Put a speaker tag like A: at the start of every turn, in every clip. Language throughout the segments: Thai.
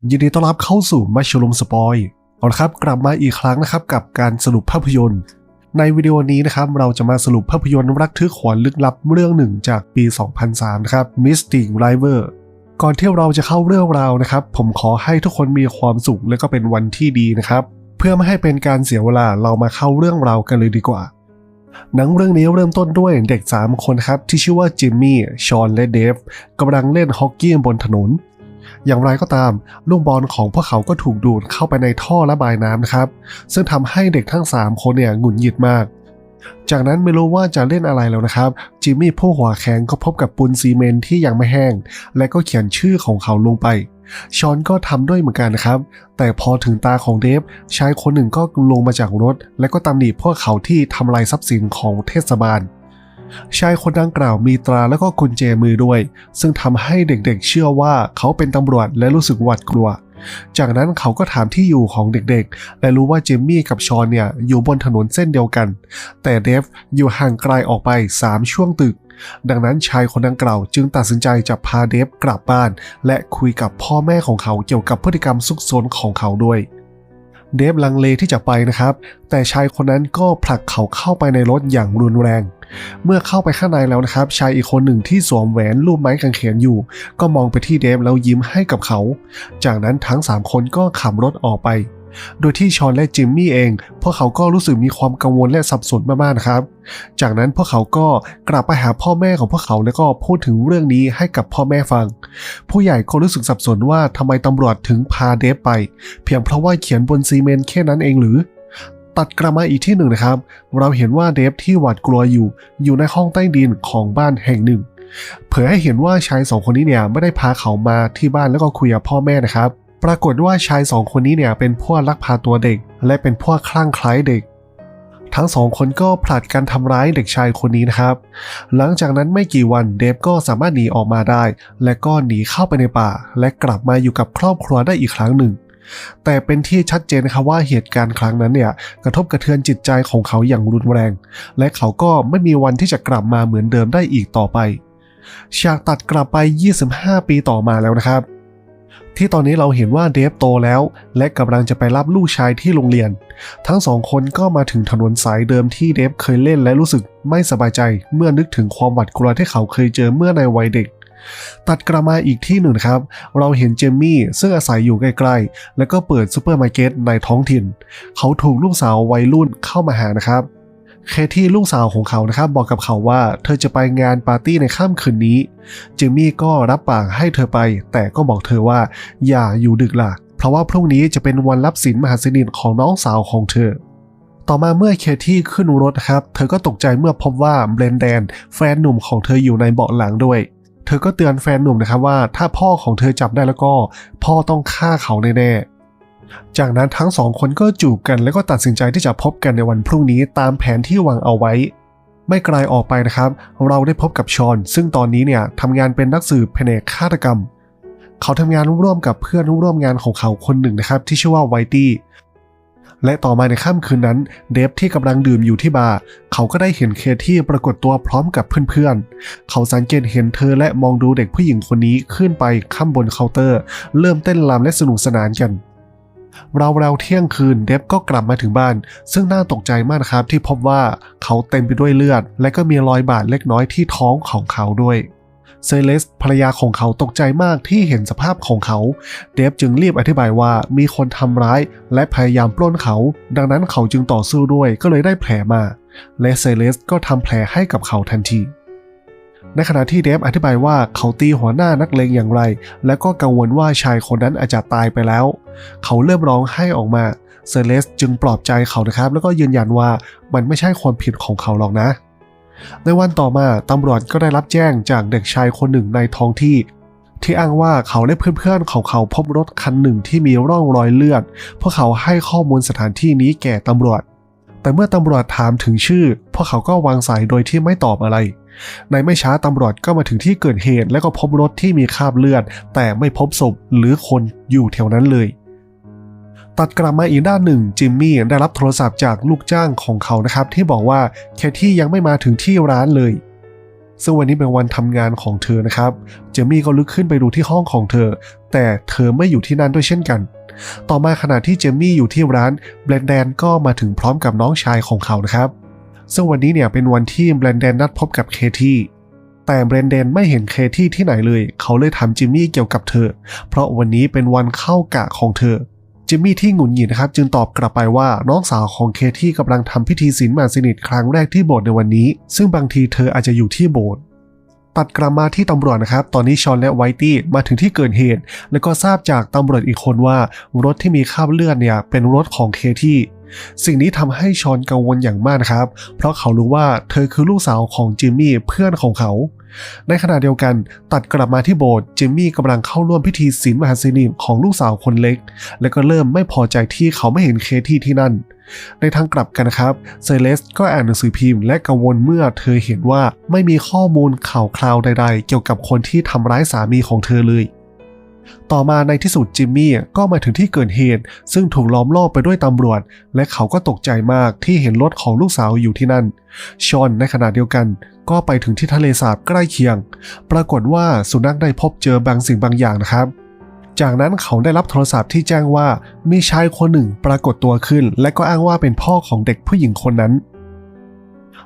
A: ยินดีต้อนรับเข้าสู่มัชลุมสปอยเอาละครับ กลับมาอีกครั้งนะครับกับการสรุปภาพยนตร์ ในวิดีโอนี้นะครับเราจะมาสรุปภาพยนตร์รักทึกขวัญลึกลับเรื่องหนึ่งจากปี 2003 นะครับ Mystic River ก่อนที่เราจะเข้าเรื่องราวนะครับ ผมขอให้ทุกคนมีความสุขและก็เป็นวันที่ดีนะครับ เพื่อไม่ให้เป็นการเสียเวลาเรามาเข้าเรื่องราวกันเลยดีกว่า หนังเรื่องนี้เริ่มต้นด้วยเด็ก 3 คนครับที่ชื่อว่าจิมมี่ ชอน และเดฟกำลังเล่นฮอกกี้บนถนน อย่างไรก็ตามลูกบอลของพวกเขาก็ถูกดูดเข้าไปในท่อระบายน้ำนะครับ ซึ่งทำให้เด็กทั้ง 3 คนเนี่ยหงุดหงิดมาก จากนั้นไม่รู้ว่าจะเล่นอะไรแล้วนะครับ จิมมี่ผู้หัวแข็งก็พบกับปูนซีเมนที่ยังไม่แห้ง และก็เขียนชื่อของเขาลงไปชอนก็ทำด้วยเหมือนกันนะครับ แต่พอถึงตาของเดฟชายคนหนึ่งก็ลงมาจากรถ และก็ตำหนิพวกเขาที่ทำลายทรัพย์สินของเทศบาล ชายคนดังกล่าวมีตราและก็กุญแจมือด้วย ซึ่งทำให้เด็กๆเชื่อว่าเขาเป็นตำรวจและรู้สึกหวาดกลัว จากนั้นเขาก็ถามที่อยู่ของเด็กๆ และรู้ว่าเจมมี่กับชอนเนี่ยอยู่บนถนนเส้นเดียวกัน แต่เดฟอยู่ห่างไกลออกไป 3 ช่วงตึก ดังนั้นชายคนดังกล่าวจึงตัดสินใจจะพาเดฟกลับบ้าน และคุยกับพ่อแม่ของเขาเกี่ยวกับพฤติกรรมซุกซนของเขาด้วย เดฟลังเลที่จะไปนะครับ แต่ชายคนนั้นก็ผลักเขาเข้าไปในรถอย่างรุนแรง เมื่อเข้าไปข้างในแล้วนะครับ ชายอีกคนหนึ่งที่สวมแหวนรูปไม้กางเขนอยู่ ก็มองไปที่เดฟแล้วยิ้มให้กับเขา จากนั้นทั้ง 3 คนก็ขับรถออกไป โดยที่ชอนและจิมมี่เอง พวกเขาก็รู้สึกมีความกังวลและสับสนมากๆนะครับ จากนั้นพวกเขาก็กลับไปหาพ่อแม่ของพวกเขาแล้วก็พูดถึงเรื่องนี้ให้กับพ่อแม่ฟัง ผู้ใหญ่ก็รู้สึกสับสนว่าทำไมตำรวจถึงพาเดฟไป เพียงเพราะว่าเขียนบนซีเมนต์แค่นั้นเองหรือ ตัดกลับมาอีกที่หนึ่งนะครับ เราเห็นว่าเดฟที่หวาดกลัวอยู่ อยู่ในห้องใต้ดินของบ้านแห่งหนึ่ง เผยให้เห็นว่าชายสองคนนี้เนี่ยไม่ได้พาเขามาที่บ้านแล้วก็คุยกับพ่อแม่นะครับ ปรากฏว่าชายสองคนนี้เนี่ยเป็นพวกลักพาตัวเด็ก และเป็นพวกคลั่งไคล้เด็ก ทั้งสองคนก็ผลัดกันทำร้ายเด็กชายคนนี้นะครับ หลังจากนั้นไม่กี่วันเดฟก็สามารถหนีออกมาได้ และก็หนีเข้าไปในป่า และกลับมาอยู่กับครอบครัวได้อีกครั้งหนึ่ง แต่เป็นที่ชัดเจนครับว่าเหตุการณ์ครั้งนั้นเนี่ยกระทบกระเทือนจิตใจของเขาอย่างรุนแรง และเขาก็ไม่มีวันที่จะกลับมาเหมือนเดิมได้อีกต่อไป ฉากตัดกลับไป 25 ปีต่อมาแล้วนะครับ ที่ตอนนี้เราเห็นว่าเดฟโตแล้ว และกำลังจะไปรับลูกชายที่โรงเรียน ทั้งสองคนก็มาถึงถนนสายเดิมที่เดฟเคยเล่นและรู้สึกไม่สบายใจ เมื่อนึกถึงความหวาดกลัวที่เขาเคยเจอเมื่อในวัยเด็ก ตัดกลับมาอีกที่หนึ่งครับ เราเห็นเจมมี่ซึ่งอาศัยอยู่ใกล้ๆ แล้วก็เปิดซูเปอร์มาร์เก็ตในท้องถิ่น เขาถูกลูกสาววัยรุ่นเข้ามาหานะครับ เคที่ลูกสาวของเขานะครับบอกกับเขาว่าเธอจะไปงานปาร์ตี้ในค่ำคืนนี้จิมมี่ก็รับปากให้เธอไป แต่ก็บอกเธอว่าอย่าอยู่ดึกล่ะ เพราะว่าพรุ่งนี้จะเป็นวันรับสินมหาสนิทของน้องสาวของเธอ ต่อมาเมื่อเคที่ขึ้นรถครับ เธอก็ตกใจเมื่อพบว่าเบรนแดน แฟนหนุ่มของเธออยู่ในเบาะหลังด้วย เธอก็เตือนแฟนหนุ่มนะครับว่า ถ้าพ่อของเธอจับได้แล้วก็ พ่อต้องฆ่าเขาแน่ๆ จากนั้นทั้งสองคนก็จูบกันแล้วก็ตัดสินใจที่จะพบกันในวันพรุ่งนี้ตามแผนที่วางเอาไว้ ไม่ไกลออกไปนะครับ เราได้พบกับชอน ซึ่งตอนนี้เนี่ยทำงานเป็นนักสืบแผนกฆาตกรรม เขาทำงานร่วมกับเพื่อนร่วมงานของเขาคนหนึ่งนะครับ ที่ชื่อว่าไวตี้และต่อมาในค่ำคืนนั้น เดฟที่กำลังดื่มอยู่ที่บาร์เขาก็ได้เห็นเคที่ปรากฏตัวพร้อมกับเพื่อนๆ เขาสังเกตเห็นเธอและมองดูเด็กผู้หญิงคนนี้ขึ้นไปข้ามบนเคาน์เตอร์ เริ่มเต้นรำและสนุกสนานกัน เราเราๆเที่ยงคืนเดฟก็กลับมาถึงบ้าน ซึ่งน่าตกใจมากนะครับที่พบว่าเขาเต็มไปด้วยเลือด และก็มีรอยบาดเล็กน้อยที่ท้องของเขาด้วยเซเลสภรรยาของเขาตกใจมากที่เห็นสภาพของเขา เดฟจึงรีบอธิบายว่ามีคนทำร้ายและพยายามปล้นเขา ดังนั้นเขาจึงต่อสู้ด้วยก็เลยได้แผลมา และเซเลสก็ทำแผลให้กับเขาทันที ในขณะที่เดฟอธิบายว่าเขาตีหัวหน้านักเลงอย่างไร และก็กังวลว่าชายคนนั้นอาจจะตายไปแล้ว เขาเริ่มร้องไห้ออกมาเซเลสจึงปลอบใจเขานะครับ แล้วก็ยืนยันว่ามันไม่ใช่ความผิดของเขาหรอกนะ ในวันต่อมาตำรวจก็ได้รับแจ้งจากเด็กชายคนหนึ่งในท้องที่ ที่อ้างว่าเขาและเพื่อนๆของเขาพบรถคันหนึ่งที่มีร่องรอยเลือดพวกเขาให้ข้อมูลสถานที่นี้แก่ตำรวจ แต่เมื่อตำรวจถามถึงชื่อ พวกเขาก็วางสายโดยที่ไม่ตอบอะไร ในไม่ช้าตำรวจก็มาถึงที่เกิดเหตุ และก็พบรถที่มีคราบเลือด แต่ไม่พบศพหรือคนอยู่แถวนั้นเลย ตัดกลับมาอีกด้านหนึ่งจิมมี่ได้รับโทรศัพท์จากลูกจ้างของเขานะครับ ที่บอกว่าแคที่ยังไม่มาถึงที่ร้านเลย ซึ่งวันนี้เป็นวันทำงานของเธอนะครับเจมี่ก็ลุกขึ้นไปดูที่ห้องของเธอ แต่เธอไม่อยู่ที่นั่นด้วยเช่นกันต่อมาขณะที่เจมี่อยู่ที่ร้านแบรนแดนก็มาถึงพร้อมกับน้องชายของเขานะครับ ซึ่งวันนี้เนี่ยเป็นวันที่แบรนแดนนัดพบกับเคที่แต่แบรนแดนไม่เห็นเคที่ที่ไหนเลย เขาเลยถามจิมมี่เกี่ยวกับเธอ เพราะวันนี้เป็นวันเข้ากะของเธอ จิมมี่ที่หงุดหงิดนะครับ จึงตอบกลับไปว่าน้องสาวของเคที่กำลังทำพิธีศีลมาสนิทครั้งแรกที่โบสถ์ในวันนี้ ซึ่งบางทีเธออาจจะอยู่ที่โบสถ์ตัดกลับมาที่ตำรวจนะครับ ตอนนี้ชอนและไวตี้มาถึงที่เกิดเหตุ แล้วก็ทราบจากตำรวจอีกคนว่ารถที่มีคราบเลือดเนี่ยเป็นรถของเคที่ สิ่งนี้ทำให้ชอนกังวลอย่างมากนะครับ เพราะเขารู้ว่าเธอคือลูกสาวของจิมมี่เพื่อนของเขา ในขณะเดียวกันตัดกลับมาที่โบสถ์จิมมี่กำลังเข้าร่วมพิธีศีลมหาสินีของลูกสาวคนเล็ก และก็เริ่มไม่พอใจที่เขาไม่เห็นเคที่ที่นั่น ในทางกลับกันนะครับเซเลสก็อ่านหนังสือพิมพ์และกังวลเมื่อเธอเห็นว่าไม่มีข้อมูลข่าวคราวใด ๆ เกี่ยวกับคนที่ทำร้ายสามีของเธอเลย ต่อมาในที่สุดจิมมี่ก็มาถึงที่เกิดเหตุ ซึ่งถูกล้อมรอบไปด้วยตำรวจ และเขาก็ตกใจมากที่เห็นรถของลูกสาวอยู่ที่นั่น ชอนในขณะเดียวกัน ก็ไปถึงที่ทะเลสาบใกล้เคียง ปรากฏว่าสุนัขได้พบเจอบางสิ่งบางอย่างนะครับจากนั้นเขาได้รับโทรศัพท์ที่แจ้งว่ามีชายคนหนึ่งปรากฏตัวขึ้น และก็อ้างว่าเป็นพ่อของเด็กผู้หญิงคนนั้น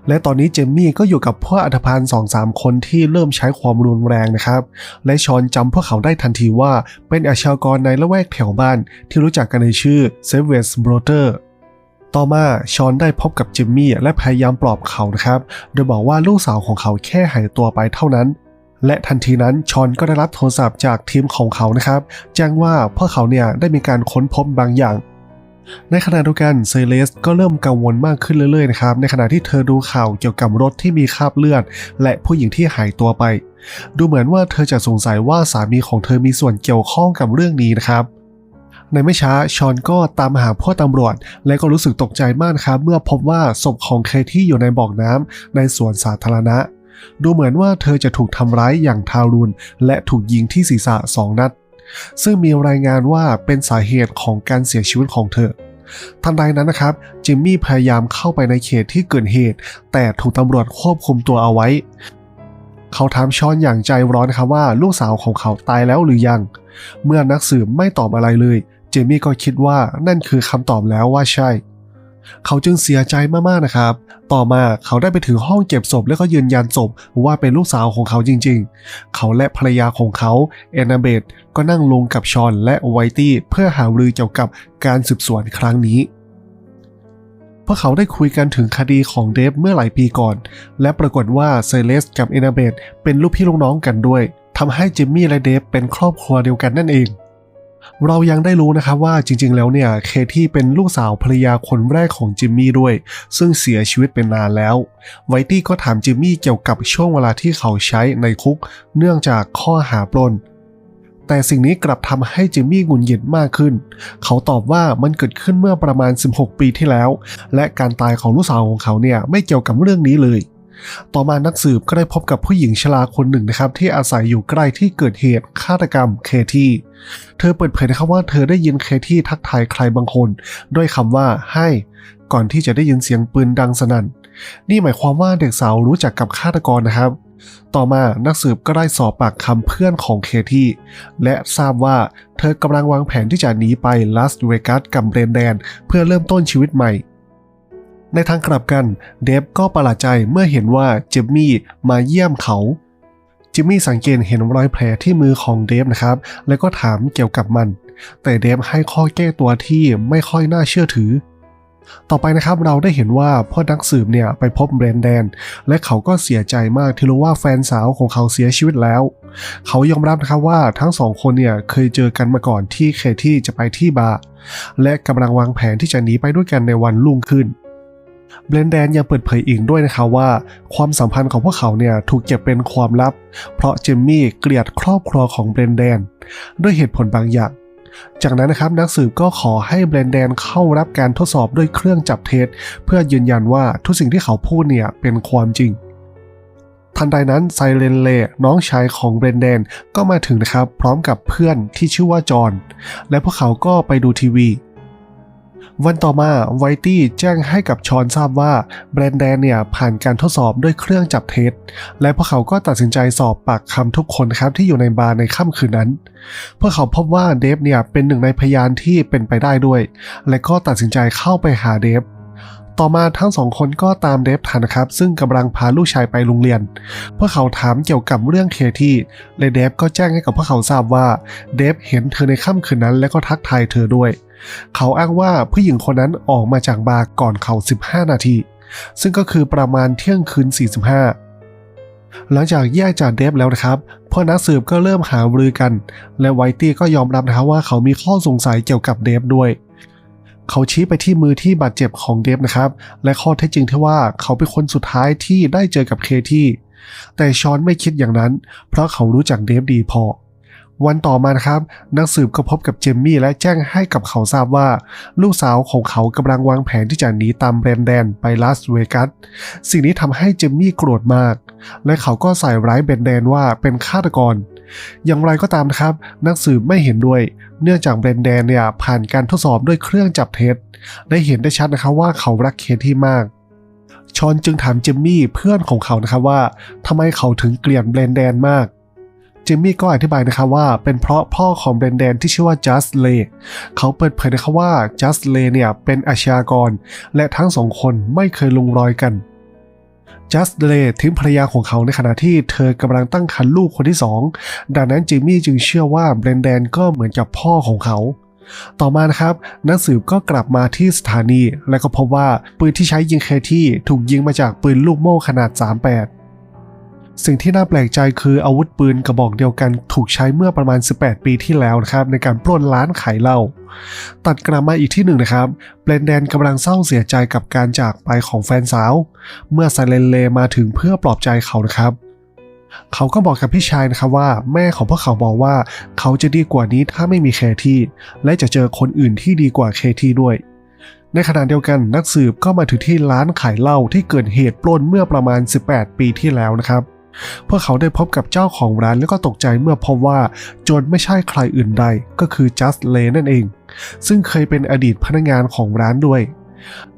A: และตอนนี้เจมมี่ก็อยู่กับพวกอัธพาลสองสามคนที่เริ่มใช้ความรุนแรงนะครับ และชอนจำพวกเขาได้ทันทีว่าเป็นอาชญากรในละแวกแถวบ้านที่รู้จักกันในชื่อเซเวสบรอเตอร์ต่อมาชอนได้พบกับจิมมี่และพยายามปลอบเขานะครับ โดยบอกว่าลูกสาวของเขาแค่หายตัวไปเท่านั้น และทันทีนั้นชอนก็ได้รับโทรศัพท์จากทีมของเขานะครับ แจ้งว่าพวกเขาเนี่ยได้มีการค้นพบบางอย่าง ในขณะเดียวกันเซเลสก็เริ่มกังวลมากขึ้นเรื่อยๆนะครับในขณะที่เธอดูข่าวเกี่ยวกับรถที่มีคราบเลือด และผู้หญิงที่หายตัวไป ดูเหมือนว่าเธอจะสงสัยว่าสามีของเธอมีส่วนเกี่ยวข้องกับเรื่องนี้นะครับในไม่ช้าชอนก็ตามหาพ่อตำรวจ และก็รู้สึกตกใจมากครับ เมื่อพบว่าศพของเคที่อยู่ในบ่อน้ำในสวนสาธารณะ ดูเหมือนว่าเธอจะถูกทำร้ายอย่างทารุณและถูกยิงที่ศีรษะสองนัด ซึ่งมีรายงานว่าเป็นสาเหตุของการเสียชีวิตของเธอ ทันใดนั้นนะครับ จิมมี่พยายามเข้าไปในเขตที่เกิดเหตุ แต่ถูกตำรวจควบคุมตัวเอาไว้ เขาถามชอนอย่างใจร้อนครับว่าลูกสาวของเขาตายแล้วหรือยัง เมื่อนักสืบไม่ตอบอะไรเลยเจมี่ก็คิดว่านั่นคือคำตอบแล้วว่าใช่เเขาจึงเสียใจมากๆนะครับ ต่อมาเขาได้ไปถึงห้องเก็บศพแล้วก็ยืนยันศพว่าเป็นลูกสาวของเขาจริงๆ เขาและภรรยาของเขาแอนนาเบตก็นั่งลงกับชอนและไวตี้เพื่อหารือเกี่ยวกับการสืบสวนครั้งนี้พวกเขาได้คุยกันถึงคดีของเดฟเมื่อหลายปีก่อน และปรากฏว่าเซเลสกับแอนนาเบตเป็นลูกพี่ลูกน้องกันด้วยทำให้จิมมี่และเดฟเป็นครอบครัวเดียวกันนั่นเอง เรายังได้รู้นะครับว่าจริงๆ แล้วเนี่ยเคที่เป็นลูกสาวภรรยาคนแรกของจิมมี่ด้วย ซึ่งเสียชีวิตเป็นนานแล้ว ไวตี้ก็ถามจิมมี่เกี่ยวกับช่วงเวลาที่เขาใช้ในคุก เนื่องจากข้อหาปล้น แต่สิ่งนี้กลับทำให้จิมมี่หงุนหงิดมากขึ้น เขาตอบว่ามันเกิดขึ้นเมื่อประมาณ 16 ปีที่แล้ว และการตายของลูกสาวของเขาเนี่ยไม่เกี่ยวกับเรื่องนี้เลยต่อมานักสืบก็ได้พบกับผู้หญิงชราคนหนึ่งนะครับที่อาศัยอยู่ใกล้ที่เกิดเหตุ ฆาตกรรมเคที่ เธอเปิดเผยนะครับว่าเธอได้ยินเคที่ทักทายใครบางคน ด้วยคำว่าให้ก่อนที่จะได้ยินเสียงปืนดังสนั่น นี่หมายความว่าเด็กสาวรู้จักกับฆาตกรนะครับ ต่อมานักสืบก็ได้สอบปากคำเพื่อนของเคที่ และทราบว่าเธอกำลังวางแผนที่จะหนีไปลาสเวกัสกับเบรนแดน เพื่อเริ่มต้นชีวิตใหม่ในทางกลับกัน เดฟก็ประหลาดใจเมื่อเห็นว่าเจมมี่มาเยี่ยมเขา จิมมี่สังเกตเห็นรอยแผลที่มือของเดฟนะครับ แล้วก็ถามเกี่ยวกับมัน แต่เดฟให้ข้อแก้ตัวที่ไม่ค่อยน่าเชื่อถือ ต่อไปนะครับเราได้เห็นว่าพ่อนักสืบเนี่ยไปพบเบรนแดน และเขาก็เสียใจมากที่รู้ว่าแฟนสาวของเขาเสียชีวิตแล้ว เขายอมรับนะครับว่าทั้งสองคนเนี่ยเคยเจอกันมาก่อนที่เคที่จะไปที่บาร์และกำลังวางแผนที่จะหนีไปด้วยกันในวันรุ่งขึ้น เบรนแดนยังเปิดเผยอีกด้วยนะคะว่า ความสัมพันธ์ของพวกเขาเนี่ยถูกเก็บเป็นความลับ เพราะเจมมี่เกลียดครอบครัวของเบรนแดน ด้วยเหตุผลบางอย่าง จากนั้นนะครับนักสืบก็ขอให้เบรนแดนเข้ารับการทดสอบด้วยเครื่องจับเท็จเพื่อยืนยันว่าทุกสิ่งที่เขาพูดเนี่ยเป็นความจริงทันใดนั้นไซเรนเล่น้องชายของเบรนแดนก็มาถึงนะครับ พร้อมกับเพื่อนที่ชื่อว่าจอห์นและพวกเขาก็ไปดูทีวี วันต่อมาไวตี้แจ้งให้กับชอนทราบว่าแบรนแดนเนี่ยผ่านการทดสอบด้วยเครื่องจับเท็จ และพวกเขาก็ตัดสินใจสอบปากคำทุกคนครับที่อยู่ในบาร์ในค่ำคืนนั้น พวกเขาพบว่าเดฟเนี่ยเป็นหนึ่งในพยานที่เป็นไปได้ด้วย และก็ตัดสินใจเข้าไปหาเดฟต่อมาทั้งสองคนก็ตามเดฟทันนะครับ ซึ่งกำลังพาลูกชายไปโรงเรียน พวกเขาถามเกี่ยวกับเรื่องเคที่และเดฟก็แจ้งให้กับพวกเขาทราบว่าเดฟเห็นเธอในค่ำคืนนั้น และก็ทักทายเธอด้วย เขาอ้างว่าผู้หญิงคนนั้นออกมาจากบาร์ก่อนเขา 15 นาที ซึ่งก็คือประมาณเที่ยงคืน 45 หลังจากแยกจากเดฟแล้วนะครับพวกนักสืบก็เริ่มหารือกัน และไวตี้ก็ยอมรับนะครับว่าเขามีข้อสงสัยเกี่ยวกับเดฟด้วย เขาชี้ไปที่มือที่บาดเจ็บของเดฟนะครับ และข้อเท็จจริงที่ว่าเขาเป็นคนสุดท้ายที่ได้เจอกับเคที่แต่ชอนไม่คิดอย่างนั้น เพราะเขารู้จักเดฟดีพอ วันต่อมานะครับ นักสืบก็พบกับเจมมี่และแจ้งให้กับเขาทราบว่า ลูกสาวของเขากำลังวางแผนที่จะหนีตามแบรนแดนไปลาสเวกัสสิ่งนี้ทำให้เจมมี่โกรธมาก และเขาก็ใส่ร้ายแบรนแดนว่าเป็นฆาตกร อย่างไรก็ตามนะครับ นักสืบไม่เห็นด้วย เนื่องจากแบรนแดนเนี่ยผ่านการทดสอบด้วยเครื่องจับเท็จได้เห็นได้ชัดนะครับว่าเขารักเคที่มากชอนจึงถามเจมมี่เพื่อนของเขานะครับว่าทำไมเขาถึงเกลียดแบรนแดนมาก จมมี่ก็อธิบายนะครับว่าเป็นเพราะพ่อของแบรนแดนที่ชื่อว่าจัสเลเขาเปิดเผยนะครับว่าจัสเลเนี่ยเป็นอาชญากร และทั้งสองคนไม่เคยลงรอยกันจัสเลทิ้งภรรยาของเขาในขณะที่เธอกำลังตั้งครรภ์ลูกคนที่สองดังนั้นจิมมี่จึงเชื่อว่าแบรนแดนก็เหมือนกับพ่อของเขาต่อมานะครับนักสืบก็กลับมาที่สถานี และก็พบว่าปืนที่ใช้ยิงเคที่ถูกยิงมาจากปืนลูกโม่ขนาด 38 สิ่งที่น่าแปลกใจคืออาวุธปืนกระบอกเดียวกันถูกใช้เมื่อประมาณ 18 ปีที่แล้วนะครับในการปล้นร้านขายเหล้าตัดกลับมาอีกที่หนึ่งนะครับเบรนแดนกำลังเศร้าเสียใจกับการจากไปของแฟนสาว เมื่อไซเลนเลมาถึงเพื่อปลอบใจเขานะครับเขาก็บอกกับพี่ชายนะครับว่า แม่ของพวกเขาบอกว่าเขาจะดีกว่านี้ถ้าไม่มีเคที่ และจะเจอคนอื่นที่ดีกว่าเคที่ด้วย ในขณะเดียวกันนักสืบก็มาถึงที่ร้านขายเหล้าที่เกิดเหตุปล้นเมื่อประมาณ 18 ปีที่แล้วนะครับ พวกเขาได้พบกับเจ้าของร้านแล้วก็ตกใจเมื่อพบว่าโจรไม่ใช่ใครอื่นใดก็คือจัสเลนั่นเอง ซึ่งเคยเป็นอดีตพนักงานของร้านด้วย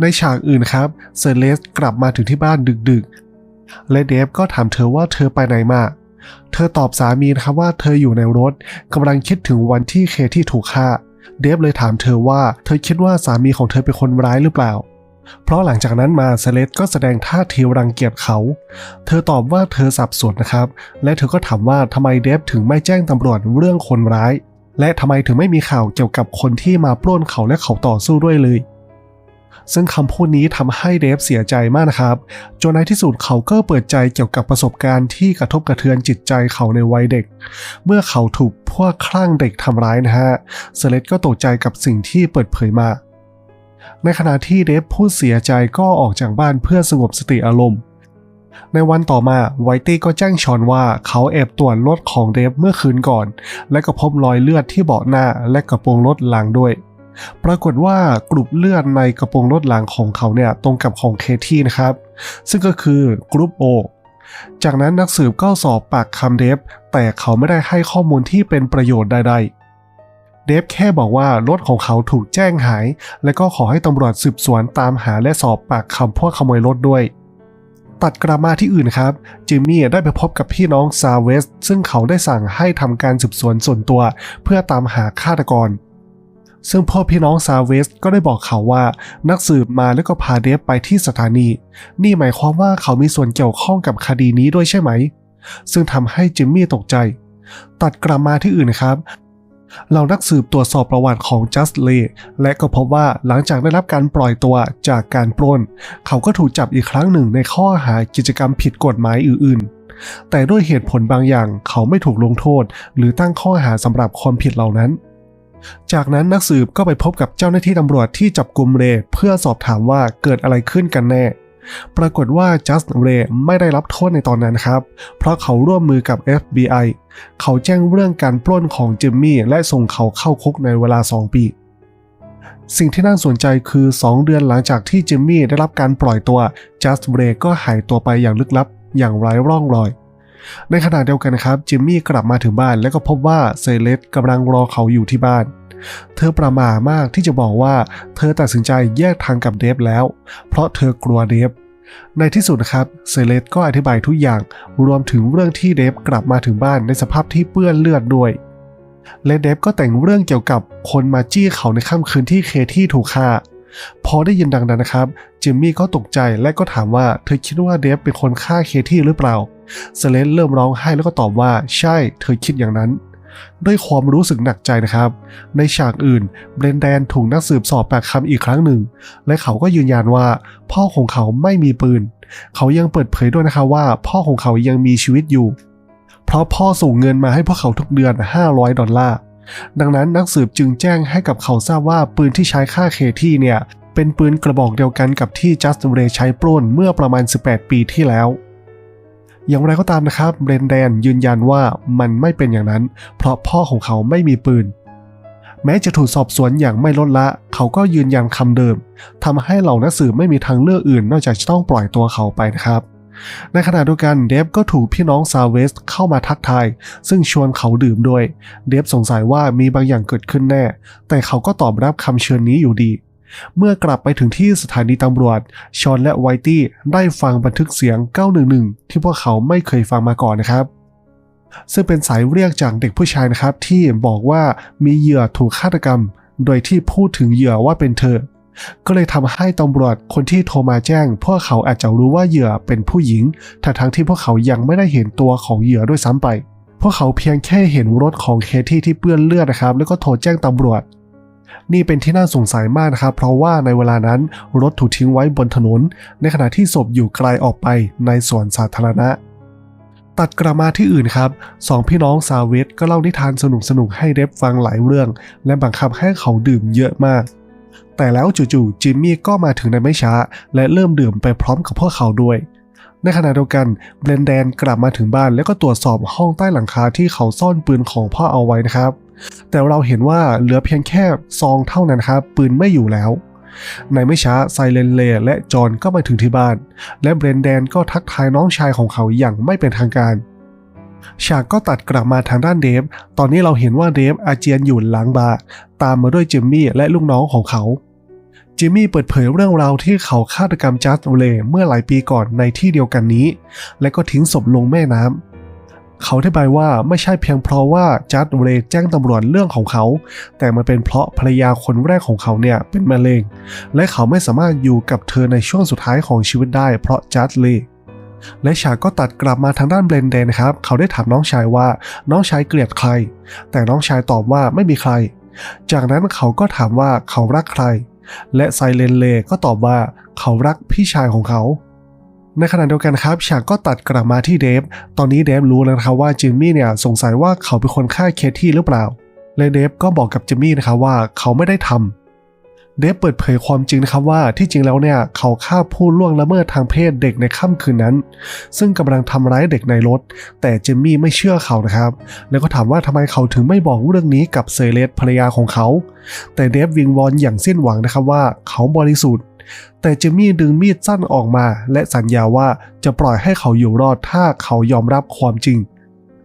A: ในฉากอื่นครับเซเลสกลับมาถึงที่บ้านดึกๆ และเดฟก็ถามเธอว่าเธอไปไหนมาเธอตอบสามีนะครับว่าเธออยู่ในรถกำลังคิดถึงวันที่เคที่ถูกฆ่า เดฟเลยถามเธอว่า เธอคิดว่าสามีของเธอเป็นคนร้ายหรือเปล่า เพราะหลังจากนั้นมาเซเลสก็แสดงท่าทีรังเกียจเขา เธอตอบว่าเธอสับสนนะครับ และเธอก็ถามว่าทำไมเดฟถึงไม่แจ้งตำรวจเรื่องคนร้าย และทำไมถึงไม่มีข่าวเกี่ยวกับคนที่มาปล้นเขาและเขาต่อสู้ด้วยเลย ซึ่งคำพูดนี้ทำให้เดฟเสียใจมากนะครับ จนในที่สุดเขาก็เปิดใจเกี่ยวกับประสบการณ์ที่กระทบกระเทือนจิตใจเขาในวัยเด็ก เมื่อเขาถูกพวกคลั่งเด็กทำร้ายนะฮะ เซเลสก็ตกใจกับสิ่งที่เปิดเผยมา ในขณะที่เดฟพูดเสียใจก็ออกจากบ้านเพื่อสงบสติอารมณ์ ในวันต่อมาไวตี้ก็แจ้งชอนว่าเขาแอบตรวจรถของเดฟเมื่อคืนก่อน และก็พบรอยเลือดที่เบาะหน้าและกระโปรงรถหลังด้วย ปรากฏว่ากรุ๊ปเลือดในกระโปรงรถหลังของเขาเนี่ยตรงกับของเคที่นะครับ ซึ่งก็คือกรุ๊ปโอจากนั้นนักสืบก็สอบปากคำเดฟแต่เขาไม่ได้ให้ข้อมูลที่เป็นประโยชน์ใดๆ เดฟแค่บอกว่ารถของเขาถูกแจ้งหาย และก็ขอให้ตำรวจสืบสวนตามหาและสอบปากคำพวกขโมยรถด้วย ตัดกลับมาที่อื่นครับ จิมมี่ได้ไปพบกับพี่น้องซาเวส ซึ่งเขาได้สั่งให้ทำการสืบสวนส่วนตัว เพื่อตามหาฆาตกร ซึ่งพ่อพี่น้องซาเวสก็ได้บอกเขาว่า นักสืบมาแล้วก็พาเดฟไปที่สถานี นี่หมายความว่าเขามีส่วนเกี่ยวข้องกับคดีนี้ด้วยใช่ไหม ซึ่งทำให้จิมมี่ตกใจตัดกลับมาที่อื่นครับ เรานักสืบตรวจสอบประวัติของจัสเลและก็พบว่าหลังจากได้รับการปล่อยตัวจากการปล้น เขาก็ถูกจับอีกครั้งหนึ่งในข้อหากิจกรรมผิดกฎหมายอื่นๆ แต่ด้วยเหตุผลบางอย่างเขาไม่ถูกลงโทษ หรือตั้งข้อหาสำหรับความผิดเหล่านั้นจากนั้นนักสืบก็ไปพบกับเจ้าหน้าที่ตำรวจที่จับกลุ่มเรเพื่อสอบถามว่าเกิดอะไรขึ้นกันแน่ ปรากฏว่าจัสเรย์ไม่ได้รับโทษในตอนนั้นครับ เพราะเขาร่วมมือกับ FBI เขาแจ้งเรื่องการปล้นของจิมมี่และส่งเขาเข้าคุกในเวลา 2 ปี สิ่งที่น่าสนใจคือ 2 เดือนหลังจากที่จิมมี่ได้รับการปล่อยตัวจัสเรย์ก็หายตัวไปอย่างลึกลับ อย่างไร้ร่องรอยในขณะเดียวกันครับจิมมี่กลับมาถึงบ้านแล้วก็พบว่าเซเลสกำลังรอเขาอยู่ที่บ้าน เธอประหม่ามากที่จะบอกว่าเธอตัดสินใจแยกทางกับเดฟแล้ว เพราะเธอกลัวเดฟในที่สุดนะครับเซเลสก็อธิบายทุกอย่างรวมถึงเรื่องที่เดฟกลับมาถึงบ้านในสภาพที่เปื้อนเลือดด้วย และเดฟก็แต่งเรื่องเกี่ยวกับคนมาจี้เขาในค่ำคืนที่เคที่ถูกฆ่า พอได้ยินดังนั้นนะครับจิมมี่ก็ตกใจและก็ถามว่าเธอคิดว่าเดฟเป็นคนฆ่าเคที่หรือเปล่าเซเลสเริ่มร้องไห้แล้วก็ตอบว่าใช่เธอคิดอย่างนั้น ด้วยความรู้สึกหนักใจนะครับ ในฉากอื่นเบรนแดนถูกนักสืบสอบปากคำอีกครั้งหนึ่ง และเขาก็ยืนยันว่าพ่อของเขาไม่มีปืน เขายังเปิดเผยด้วยนะครับว่า พ่อของเขายังมีชีวิตอยู่ เพราะพ่อส่งเงินมาให้พวกเขาทุกเดือน 500 ดอลลาร์ ดังนั้นนักสืบจึงแจ้งให้กับเขาทราบว่าปืนที่ใช้ฆ่าเคที่เนี่ยเป็นปืนกระบอกเดียวกันกับที่จัสตินเรย์ใช้ปล้นเมื่อประมาณ 18 ปีที่แล้ว อย่างไรก็ตามนะครับเบรนแดนยืนยันว่ามันไม่เป็นอย่างนั้น เพราะพ่อของเขาไม่มีปืน แม้จะถูกสอบสวนอย่างไม่ลดละ เขาก็ยืนยันคำเดิมทำให้เหล่านักสืบไม่มีทางเลือกอื่น นอกจากจะต้องปล่อยตัวเขาไปนะครับ ในขณะเดียวกันเดฟก็ถูกพี่น้องซาเวสเข้ามาทักทาย ซึ่งชวนเขาดื่มด้วย เดฟสงสัยว่ามีบางอย่างเกิดขึ้นแน่ แต่เขาก็ตอบรับคำเชิญนี้อยู่ดี เมื่อกลับไปถึงที่สถานีตำรวจ ชอนและไวตี้ได้ฟังบันทึกเสียง 911 ที่พวกเขาไม่เคยฟังมาก่อนนะครับ ซึ่งเป็นสายเรียกจากเด็กผู้ชายนะครับ ที่บอกว่ามีเหยื่อถูกฆาตกรรม โดยที่พูดถึงเหยื่อว่าเป็นเธอ ก็เลยทำให้ตำรวจคนที่โทรมาแจ้ง พวกเขาอาจจะรู้ว่าเหยื่อเป็นผู้หญิงทั้งทั้งที่พวกเขายังไม่ได้เห็นตัวของเหยื่อด้วยซ้ำไปพวกเขาเพียงแค่เห็นรถของเคที่ที่เปื้อนเลือดนะครับ แล้วก็โทรแจ้งตำรวจ นี่เป็นที่น่าสงสัยมากนะครับ เพราะว่าในเวลานั้นรถถูกทิ้งไว้บนถนน ในขณะที่ศพอยู่ไกลออกไปในสวนสาธารณะ ตัดกลับมาที่อื่นครับสองพี่น้องซาเวตก็เล่านิทานสนุกๆให้เดฟฟังหลายเรื่อง และบังคับให้เขาดื่มเยอะมาก แต่แล้วจู่ๆจิมมี่ก็มาถึงในไม่ช้า และเริ่มดื่มไปพร้อมกับพวกเขาด้วยในขณะเดียวกันเบรนแดนกลับมาถึงบ้านแล้วก็ตรวจสอบห้องใต้หลังคาที่เขาซ่อนปืนของพ่อเอาไว้นะครับ แต่เราเห็นว่าเหลือเพียงแค่ซองเท่านั้นครับ ปืนไม่อยู่แล้ว ในไม่ช้าไซเลนเลและจอห์นก็มาถึงที่บ้าน และเบรนแดนก็ทักทายน้องชายของเขาอย่างไม่เป็นทางการฉากก็ตัดกลับมาทางด้านเดฟ ตอนนี้เราเห็นว่าเดฟอาเจียนอยู่หลังบาตามมาด้วยจิมมี่และลูกน้องของเขา จิมมี่เปิดเผยเรื่องราวที่เขาฆาตกรรมจัสเรย์เมื่อหลายปีก่อนในที่เดียวกันนี้ และก็ทิ้งศพลงแม่น้ำ เขาอธิบายว่าไม่ใช่เพียงเพราะว่าจัดเรแจ้งตำรวจเรื่องของเขา แต่มันเป็นเพราะภรรยาคนแรกของเขาเนี่ยเป็นมะเร็ง และเขาไม่สามารถอยู่กับเธอในช่วงสุดท้ายของชีวิตได้เพราะจัดเรย์และฉากก็ตัดกลับมาทางด้านเบรนเดนครับ เขาได้ถามน้องชายว่าน้องชายเกลียดใคร แต่น้องชายตอบว่าไม่มีใคร จากนั้นเขาก็ถามว่าเขารักใคร และไซเลนเลก็ตอบว่าเขารักพี่ชายของเขา ในขณะเดียวกันครับฉากก็ตัดกลับมาที่เดฟ ตอนนี้เดฟรู้แล้วนะครับว่าจิมมี่เนี่ยสงสัยว่าเขาเป็นคนฆ่าเคที่หรือเปล่า และเดฟก็บอกกับจิมมี่นะครับว่าเขาไม่ได้ทำเดฟเปิดเผยความจริงนะครับว่าที่จริงแล้วเนี่ยเขาฆ่าผู้ล่วงละเมิดทางเพศเด็กในค่ำคืนนั้น ซึ่งกำลังทำร้ายเด็กในรถ แต่จิมมี่ไม่เชื่อเขานะครับ แล้วก็ถามว่าทำไมเขาถึงไม่บอกเรื่องนี้กับเซเลสภรรยาของเขา แต่เดฟวิงวอนอย่างสิ้นหวังนะครับว่าเขาบริสุทธิ์ แต่จิมมี่ดึงมีดสั้นออกมา และสัญญาว่าจะปล่อยให้เขาอยู่รอดถ้าเขายอมรับความจริง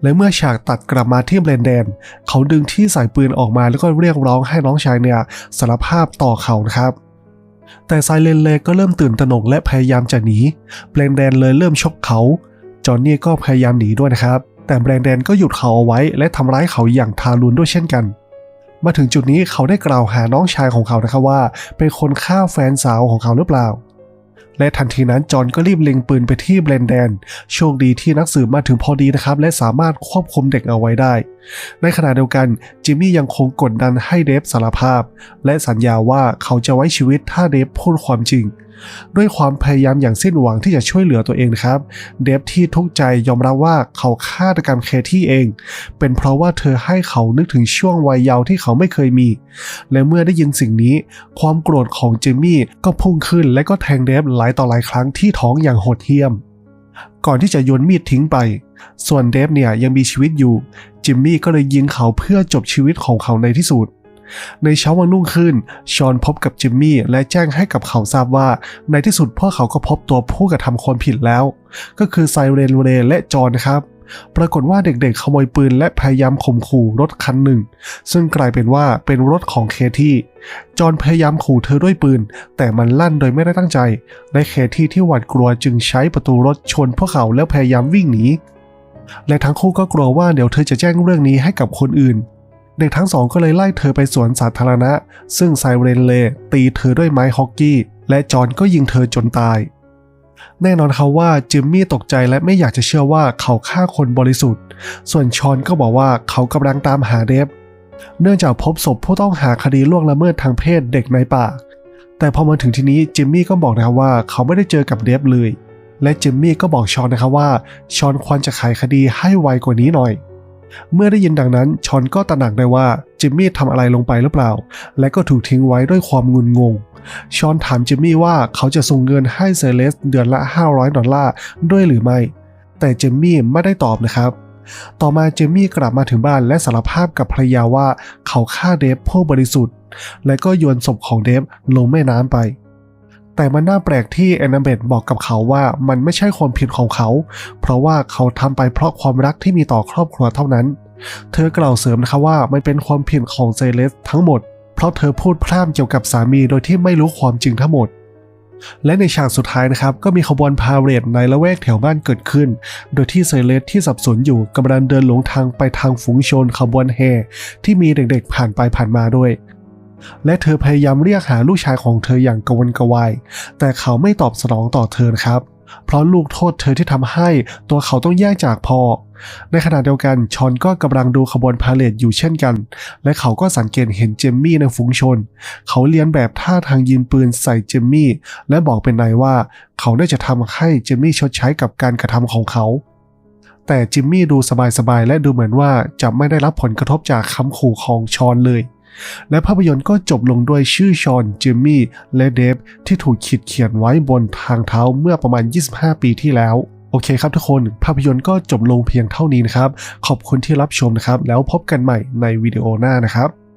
A: และเมื่อฉากตัดกลับมาที่เบรนแดน เขาดึงที่ใส่ปืนออกมาแล้วก็เรียกร้องให้น้องชายเนี่ยสารภาพต่อเขานะครับแต่ไซเลนเลก็เริ่มตื่นตระหนกและพยายามจะหนีเบรนแดนเลยเริ่มชกเขา จอนนี่ก็พยายามหนีด้วยนะครับ แต่แบรนแดนก็หยุดเขาเอาไว้และทำร้ายเขาอย่างทารุณด้วยเช่นกัน มาถึงจุดนี้เขาได้กล่าวหาน้องชายของเขานะครับว่า เป็นคนฆ่าแฟนสาวของเขาหรือเปล่า และทันทีนั้นจอห์นก็รีบเล็งปืนไปที่เบรนแดน โชคดีที่นักสืบมาถึงพอดีนะครับ และสามารถควบคุมเด็กเอาไว้ได้ ในขณะเดียวกันจิมมี่ยังคงกดดันให้เดฟสารภาพ และสัญญาว่าเขาจะไว้ชีวิตถ้าเดฟพูดความจริง ด้วยความพยายามอย่างสิ้นหวังที่จะช่วยเหลือตัวเองนะครับ เดฟที่ทุกใจยอมรับว่าเขาฆาตกรรมเคที่เอง เป็นเพราะว่าเธอให้เขานึกถึงช่วงวัยเยาว์ที่เขาไม่เคยมี และเมื่อได้ยินสิ่งนี้ ความโกรธของจิมมี่ก็พุ่งขึ้นและก็แทงเดฟหลายต่อหลายครั้งที่ท้องอย่างโหดเหี้ยม ก่อนที่จะโยนมีดทิ้งไป ส่วนเดฟเนี่ยยังมีชีวิตอยู่ จิมมี่ก็เลยยิงเขาเพื่อจบชีวิตของเขาในที่สุด ในเช้าวันรุ่งขึ้น ชอนพบกับจิมมี่และแจ้งให้กับเขาทราบว่า ในที่สุดพวกเขาก็พบตัวผู้กระทำความผิดแล้ว ก็คือไซเรนเรและจอห์นครับ ปรากฏว่าเด็กๆ ขโมยปืนและพยายามข่มขู่รถคันหนึ่ง ซึ่งกลายเป็นว่าเป็นรถของเคที่ จอห์นพยายามขู่เธอด้วยปืน แต่มันลั่นโดยไม่ได้ตั้งใจ และเคที่ที่หวาดกลัวจึงใช้ประตูรถชนพวกเขาแล้วพยายามวิ่งหนีและทั้งคู่ก็กลัวว่าเดี๋ยวเธอจะแจ้งเรื่องนี้ให้กับคนอื่น เด็กทั้งสองก็เลยไล่เธอไปสวนสาธารณะ ซึ่งไซเรนเลตีเธอด้วยไม้ฮอกกี้ และจอห์นก็ยิงเธอจนตาย แน่นอนครับว่าจิมมี่ตกใจและไม่อยากจะเชื่อว่าเขาฆ่าคนบริสุทธิ์ ส่วนชอนก็บอกว่าเขากำลังตามหาเดฟ เนื่องจากพบศพผู้ต้องหาคดีล่วงละเมิดทางเพศเด็กในป่า แต่พอมาถึงที่นี้จิมมี่ก็บอกนะครับว่าเขาไม่ได้เจอกับเดฟเลย และจิมมี่ก็บอกชอนนะครับว่าชอนควรจะไขคดีให้ไวกว่านี้หน่อย เมื่อได้ยินดังนั้นชอนก็ตระหนักได้ว่าจิมมี่ทำอะไรลงไปหรือเปล่า และก็ถูกทิ้งไว้ด้วยความงุนงง ชอนถามจิมมี่ว่าเขาจะส่งเงินให้เซเลสเดือนละ 500 ดอลลาร์ด้วยหรือไม่ แต่จิมมี่ไม่ได้ตอบนะครับ ต่อมาจิมมี่กลับมาถึงบ้านและสารภาพกับภรรยาว่าเขาฆ่าเดฟผู้บริสุทธิ์ และก็โยนศพของเดฟลงแม่น้ำไป แต่มันน่าแปลกที่แอนนาเบตบอกกับเขาว่ามันไม่ใช่ความผิดของเขา เพราะว่าเขาทำไปเพราะความรักที่มีต่อครอบครัวเท่านั้น เธอกล่าวเสริมนะคะว่ามันเป็นความผิดของเซเลสทั้งหมด เพราะเธอพูดพร่ำเกี่ยวกับสามีโดยที่ไม่รู้ความจริงทั้งหมดและในฉากสุดท้ายนะครับ ก็มีขบวนพาเหรดในละแวกแถวบ้านเกิดขึ้น โดยที่เซเลสที่สับสนอยู่กำลังเดินหลงทางไปทางฝูงชนขบวนแห่ที่มีเด็กๆผ่านไปผ่านมาด้วย และเธอพยายามเรียกหาลูกชายของเธออย่างกระวนกระวาย แต่เขาไม่ตอบสนองต่อเธอครับ เพราะลูกโทษเธอที่ทำให้ตัวเขาต้องแยกจากพ่อ ในขณะเดียวกันชอนก็กำลังดูขบวนพาเหรดอยู่เช่นกัน และเขาก็สังเกตเห็นเจมมี่ในฝูงชน เขาเลียนแบบท่าทางยิงปืนใส่เจมมี่ และบอกเป็นนายว่า เขาได้จะทำให้เจมมี่ชดใช้กับการกระทำของเขาแต่จิมมี่ดูสบายๆ และดูเหมือนว่าจะไม่ได้รับผลกระทบจากคำขู่ของชอนเลย และภาพยนตร์ก็จบลงด้วยชื่อชอนจิมมี่และเดฟที่ถูกขีดเขียนไว้บนทางเท้าเมื่อประมาณ 25 ปีที่แล้ว โอเคครับทุกคนภาพยนตร์ก็จบลงเพียงเท่านี้นะครับ ขอบคุณที่รับชมนะครับ แล้วพบกันใหม่ในวิดีโอหน้านะครับ